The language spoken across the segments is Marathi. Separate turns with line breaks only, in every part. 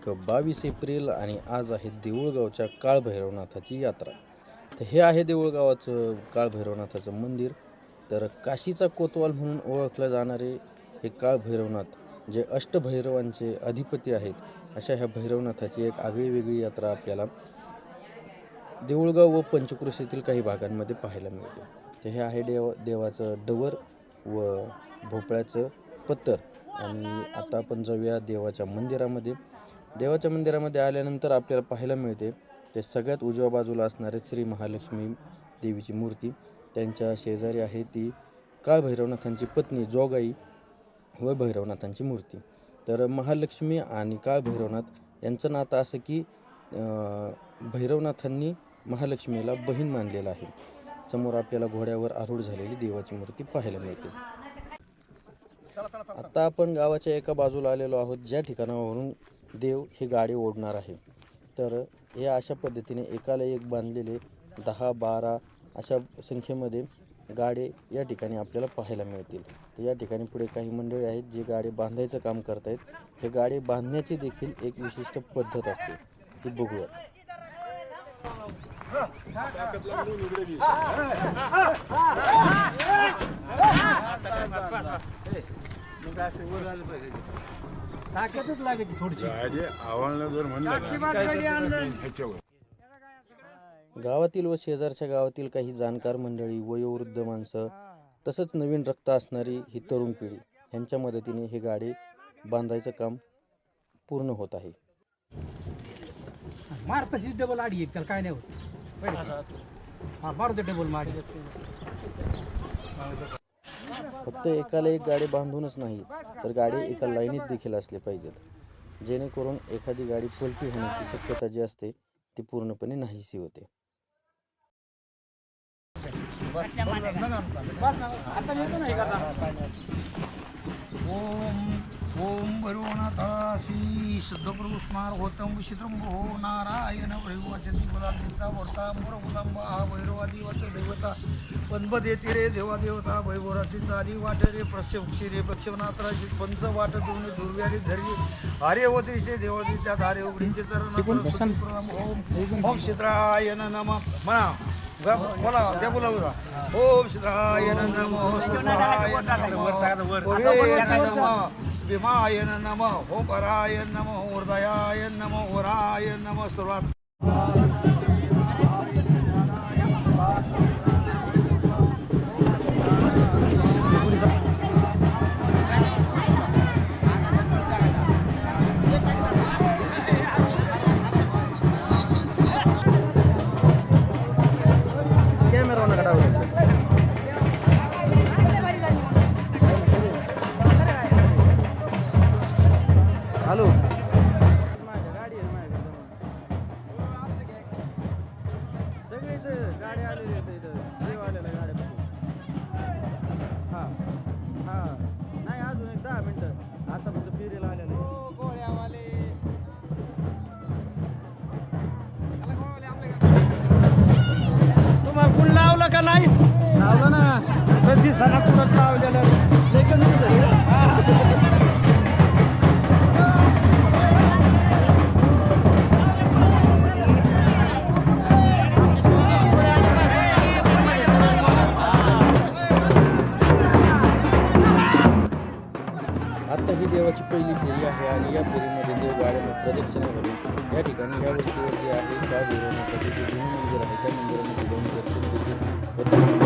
दिनांक बावीस एप्रिल आणि आज आहे देऊळगावच्या काळभैरवनाथाची यात्रा. तर हे आहे देऊळगावाचं काळभैरवनाथाचं मंदिर. तर काशीचा कोतवाल म्हणून ओळखलं जाणारे हे काळभैरवनाथ जे अष्टभैरवांचे अधिपती आहेत अशा ह्या भैरवनाथाची एक आगळी वेगळी यात्रा आपल्याला देऊळगाव व पंचक्रोशीतील काही भागांमध्ये पाहायला मिळते. तर हे आहे देव देवाचं डवर व भोपळ्याचं पत्तर आणि आता आपण जाऊया देवाच्या मंदिरामध्ये. देवाच्या मंदिरामध्ये आल्यानंतर आपल्याला पाहायला मिळते ते सगळ्यात उजव्या बाजूला असणारे श्री महालक्ष्मी देवीची मूर्ती. त्यांच्या शेजारी आहे ती काळ भैरवनाथांची पत्नी जोगाई व भैरवनाथांची मूर्ती. तर महालक्ष्मी आणि काळ भैरवनाथ यांचं नातं असं की भैरवनाथांनी महालक्ष्मीला बहीण मानलेलं आहे. समोर आपल्याला घोड्यावर आरूढ झालेली देवाची मूर्ती पाहायला मिळते. आता आपण गावाच्या एका बाजूला आलेलो आहोत ज्या ठिकाणावरून देव ही गाडी ओढणार आहे. तर हे अशा पद्धतीने एकाला एक बांधलेले दहा बारा अशा संख्येमध्ये गाडे या ठिकाणी आपल्याला पाहायला मिळतील. तर या ठिकाणी पुढे काही मंडळी आहेत जे गाडे बांधायचं काम करतायत. हे गाडी बांधण्याची देखील एक विशिष्ट पद्धत असते. ती बघूयात.
ताकदच लागायची थोडीशी.
गाडी आव्हानला जर म्हणलं ह्याच्यावर.
गावातील व शेजारच्या गावातील काही जाणकार मंडळी वयोवृद्ध माणसं तसंच नवीन रक्त असणारी ही तरुण पिढी ह्यांच्या मदतीने हे गाडी बांधायचं काम पूर्ण होत आहे.
मार तशीच डबल आडी येत त्याला काय नाही होत.
फक्त एकाला एक गाडी बांधूनच नाही तर गाडी एका लाईनीत देखील असले पाहिजेत जेणेकरून एखादी गाडी पलटी होण्याची शक्यता जी असते ती पूर्णपणे नाहीशी होते
ओम
ओम ओम भैरवनाथासी सद्गुरु स्मार होतम विशित्रंभो नारायण भैरवाचंदी गुलादिता वर्ता मोर गुलांबा हा भैरवादी वाच देवता. पद्मद येते रे देवा देवता भैभोराची चाली वाट रे प्रक्षक्षी रे प्रक्षनाथराची पंच वाट दोन दुर्व्यारी धरी हरे वत्रीचे देवादी त्या धारे उघडीचे चरण ओम ओम शित्रायन नम. म्हणा बोला त्या बोला बोला ओम शित्रायन नमो नमो वर नमः. भीमाय नमः ओंकाराय नमः हृदयाय नमः वराय नमः सर्वात
लावलं नाहीच?
लावलं ना.
कधी सणा कुठं लावलेलं?
आता ही देवाची पहिली फेरी आहे आणि या फेरीमध्ये देव गाड्याने प्रदक्षिणा करून या ठिकाणी या वस्तीवर जे आहे. त्या देवासाठी जे जुनं मंदिर आहे त्या मंदिरामध्ये जाऊन दर्शन घेतील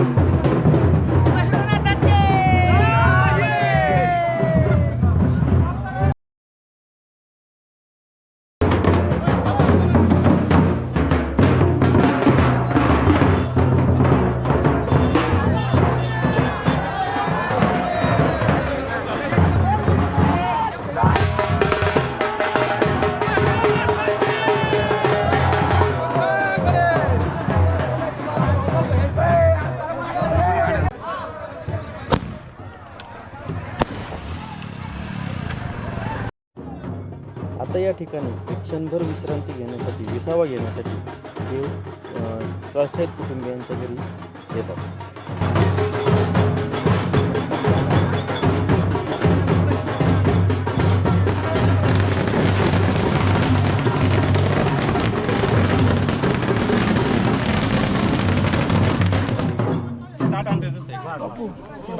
आता या ठिकाणी एक क्षणभर विश्रांती घेण्यासाठी विसावा घेण्यासाठी देव कळसाहेब कुटुंबियांच्या घरी येतात.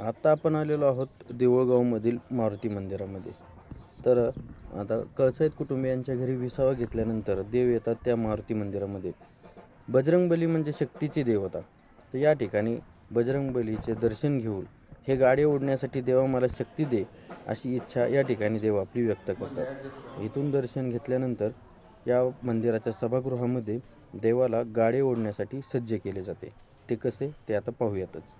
आता आपण आलेलो आहोत देऊळगावमधील मारुती मंदिरामध्ये. तर आता कळसईत कुटुंबियांच्या घरी विसावा घेतल्यानंतर देव येतात त्या मारुती मंदिरामध्ये. बजरंगबली म्हणजे शक्तीची देवता तर या ठिकाणी बजरंगबलीचे दर्शन घेऊन हे गाडे ओढण्यासाठी देवा मला शक्ती दे अशी इच्छा या ठिकाणी देव आपली व्यक्त करतात. इथून दर्शन घेतल्यानंतर या मंदिराच्या सभागृहामध्ये देवाला गाडे ओढण्यासाठी सज्ज केले जाते. ते कसे? ते आता पाहूयातच.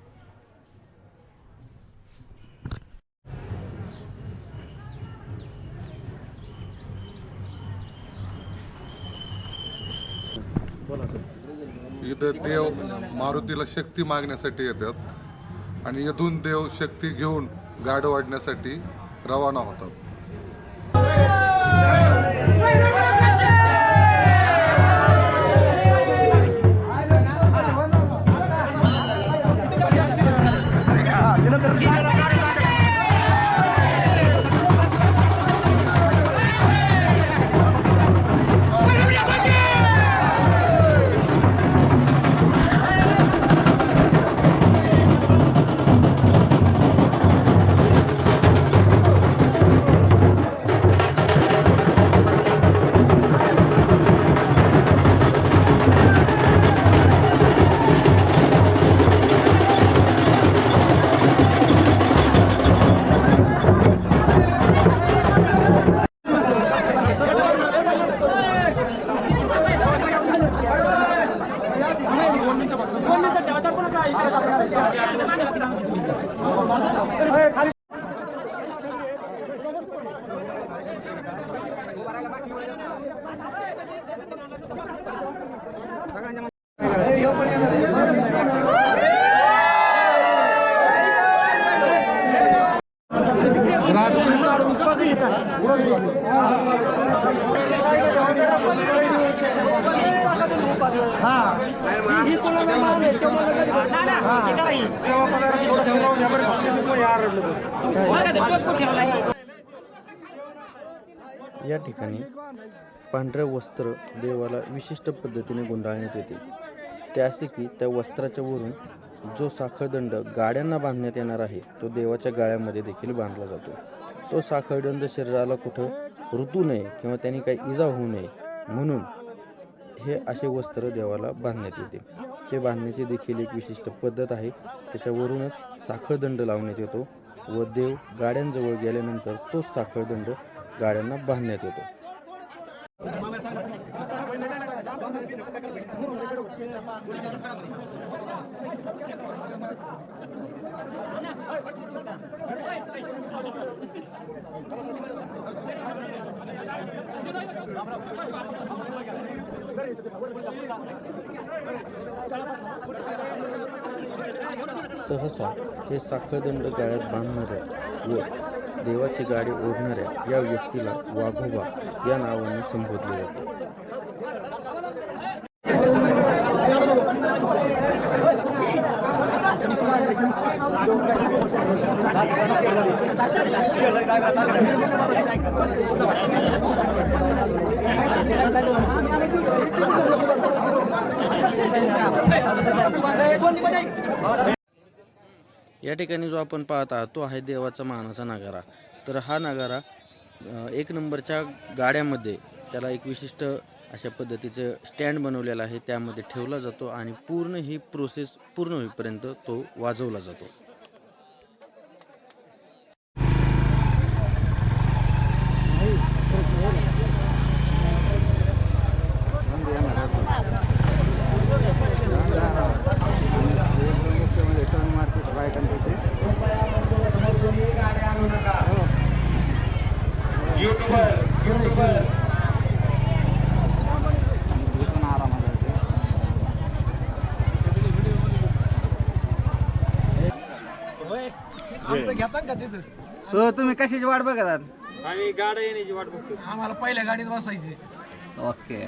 इथं देव मारुतीला शक्ती मागण्यासाठी येतात आणि इथून देव शक्ती घेऊन गाड वाढण्यासाठी रवाना होतात.
या ठिकाणी पांढरे वस्त्र देवाला विशिष्ट पद्धतीने गुंडाळण्यात येते. त्यासे की त्या वस्त्राच्या वरून जो साखळदंड गाड्यांना बांधण्यात येणार आहे तो देवाच्या गाळ्यामध्ये देखील बांधला जातो. तो साखळदंड शरीराला कुठं ऋतू नये किंवा त्यांनी काही इजा होऊ नये म्हणून हे असे वस्त्र देवाला बांधण्यात येते. ते बांधण्याची देखील एक विशिष्ट पद्धत आहे. त्याच्यावरूनच साखळदंड लावण्यात येतो व देव गाड्यांजवळ गेल्यानंतर तोच साखळदंड गाड्यांना बांधण्यात येतो. सहसा हे साखळदंड गाळ्यात बांधणाऱ्या व देवाची गाडी ओढणाऱ्या या व्यक्तीला वाघोबा या नावाने संबोधले जाते. या ठिकाणी जो आपण पाहत आहात तो आहे देवाचा मानाचा नगारा. तर हा नगारा एक नंबरच्या गाड्यामध्ये त्याला एक विशिष्ट अशा पद्धतीचं स्टँड बनवलेलं आहे. त्यामध्ये ठेवला जातो आणि पूर्ण ही प्रोसेस पूर्ण होईपर्यंत तो वाजवला जातो.
का तिथं?
हो तुम्ही कशाची वाट बघत आहात?
आम्ही गाड्या येण्याची वाट बघतो
आम्हाला पहिल्या गाडीत बसायची
ओके.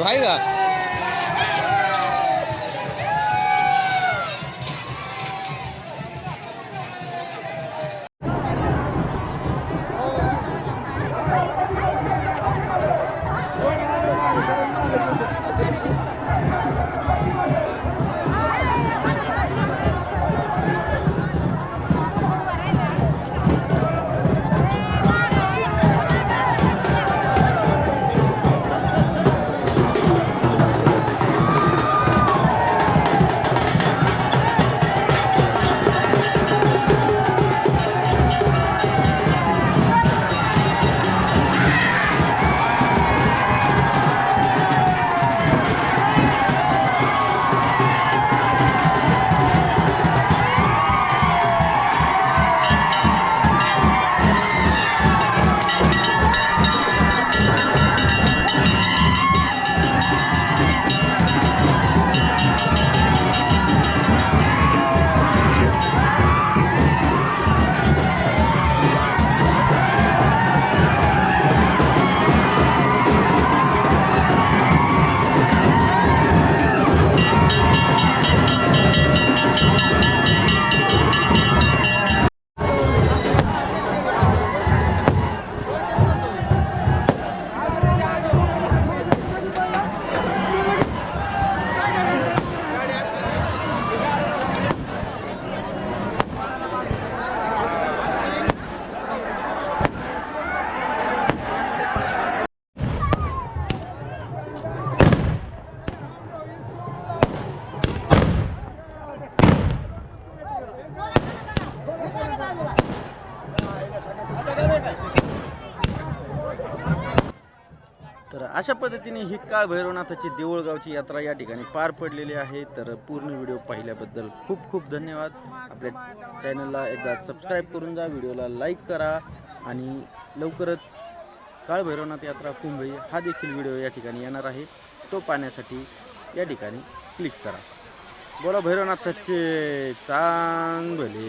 तो आहे का
अशा पद्धतीने ही काळ भैरवनाथाची देऊळगावची यात्रा या ठिकाणी पार पडलेली आहे. तर पूर्ण व्हिडिओ पाहिल्याबद्दल खूप खूप धन्यवाद. आपल्या चॅनलला एकदा सबस्क्राईब करून जा व्हिडिओला लाईक करा आणि लवकरच काळ भैरवनाथ यात्रा कुंभई हा देखील व्हिडिओ या ठिकाणी येणार आहे. तो पाहण्यासाठी या ठिकाणी क्लिक करा. बोला भैरवनाथाचे
चांगले.